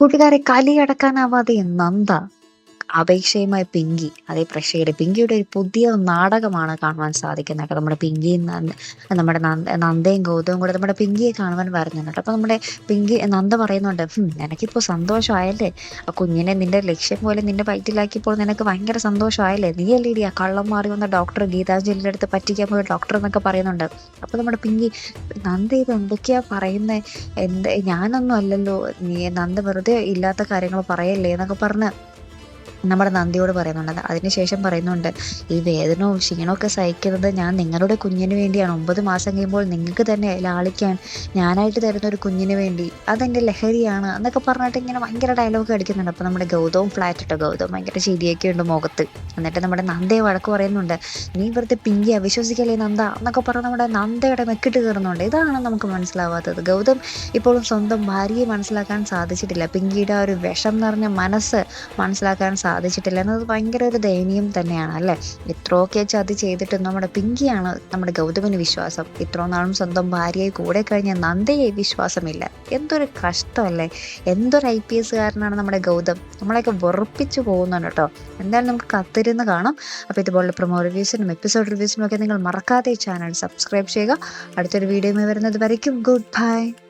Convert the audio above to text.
കൂട്ടുകാരെ കലിയടക്കാനാവാതെ നന്ദ. അപേക്ഷയുമായി പിങ്കി അതേ പ്രഷയുടെ പിങ്കിയുടെ ഒരു പുതിയ നാടകമാണ് കാണുവാൻ സാധിക്കുന്നത് കേട്ടോ. നമ്മുടെ നന്ദ നമ്മുടെ നന്ദ നന്ദയും ഗൗതവും കൂടെ നമ്മുടെ പിങ്കിയെ കാണുവാൻ വരുന്നുണ്ട് അപ്പോൾ നമ്മുടെ പിങ്കി നന്ദ പറയുന്നുണ്ട് "ഹും, നിനക്കിപ്പോൾ സന്തോഷമായല്ലേ? ആ കുഞ്ഞിനെ നിന്റെ ലക്ഷ്യം പോലെ നിന്റെ വയറ്റിലാക്കിയപ്പോൾ നിനക്ക് ഭയങ്കര സന്തോഷമായല്ലേ? നീ അല്ലേടി ആ കള്ളം മാറി വന്ന ഡോക്ടർ ഗീതാഞ്ജലിയുടെ അടുത്ത് പറ്റിക്കാൻ പോയ ഡോക്ടർ എന്നൊക്കെ പറയുന്നുണ്ട്. അപ്പോൾ നമ്മുടെ പിങ്കി നന്ദ ഇത് എന്തൊക്കെയാ പറയുന്നത് എന്ത് ഞാനൊന്നും അല്ലല്ലോ. നീ നന്ദ വെറുതെ ഇല്ലാത്ത കാര്യങ്ങൾ പറയല്ലേ? എന്നൊക്കെ പറഞ്ഞ് നമ്മുടെ നന്ദിയോട് പറയുന്നുണ്ട്. അതിനുശേഷം പറയുന്നുണ്ട് ഈ വേദനവും ക്ഷീണമൊക്കെ സഹിക്കുന്നത് ഞാൻ നിങ്ങളുടെ കുഞ്ഞിന് വേണ്ടിയാണ്. ഒമ്പത് മാസം കഴിയുമ്പോൾ നിങ്ങൾക്ക് തന്നെ ലാളിക്കാൻ ഞാനായിട്ട് തരുന്ന ഒരു കുഞ്ഞിന് വേണ്ടി. അതെന്റെ ലഹരിയാണ് എന്നൊക്കെ പറഞ്ഞിട്ട് ഇങ്ങനെ ഭയങ്കര ഡയലോഗ് അടിക്കുന്നുണ്ട്. അപ്പോൾ നമ്മുടെ ഗൗതവും ഫ്ലാറ്റ് ഇട്ടോ. ഗൗതം ഭയങ്കര ശരിയൊക്കെ ഉണ്ട് മുഖത്ത്. എന്നിട്ട് നമ്മുടെ നന്ദയെ വഴക്ക് പറയുന്നുണ്ട് നീ വെറുതെ പിങ്കി വിശ്വസിക്കല്ലേ നന്ദ? എന്നൊക്കെ പറഞ്ഞ് നമ്മുടെ നന്ദയുടെ മെക്കിട്ട് കയറുന്നുണ്ട്. ഇതാണ് നമുക്ക് മനസ്സിലാവാത്തത്. ഗൗതം ഇപ്പോഴും സ്വന്തം ഭാര്യയെ മനസ്സിലാക്കാൻ സാധിച്ചിട്ടില്ല. പിങ്കിയുടെ ആ ഒരു വിഷം നിറഞ്ഞ മനസ്സ് മനസ്സിലാക്കാൻ സാധിച്ചിട്ടില്ല എന്നത് ഭയങ്കര ഒരു ദയനീയം തന്നെയാണ് അല്ലേ? ഇത്രയൊക്കെ ചതി ചെയ്തിട്ട് നമ്മുടെ പിങ്കിയാണ് നമ്മുടെ ഗൗതമിന് വിശ്വാസം. ഇത്ര നാളും സ്വന്തം ഭാര്യയെ കൂടെ കഴിഞ്ഞ നന്ദയെ വിശ്വാസമില്ല. എന്തൊരു കഷ്ടമല്ലേ? എന്തൊരു ഐ പി എസ്സുകാരനാണ് നമ്മുടെ ഗൗതം. നമ്മളെയൊക്കെ വെറുപ്പിച്ചു പോകുന്നുണ്ട് കേട്ടോ. എന്തായാലും നമുക്ക് കത്തിരുന്ന് കാണാം. അപ്പോൾ ഇതുപോലുള്ള പ്രൊമോ റിവ്യൂസിനും എപ്പിസോഡ് റിവ്യൂസിനും ഒക്കെ നിങ്ങൾ മറക്കാതെ ചാനൽ സബ്സ്ക്രൈബ് ചെയ്യുക. അടുത്തൊരു വീഡിയോ വരുന്നത് വരയ്ക്കും. Good bye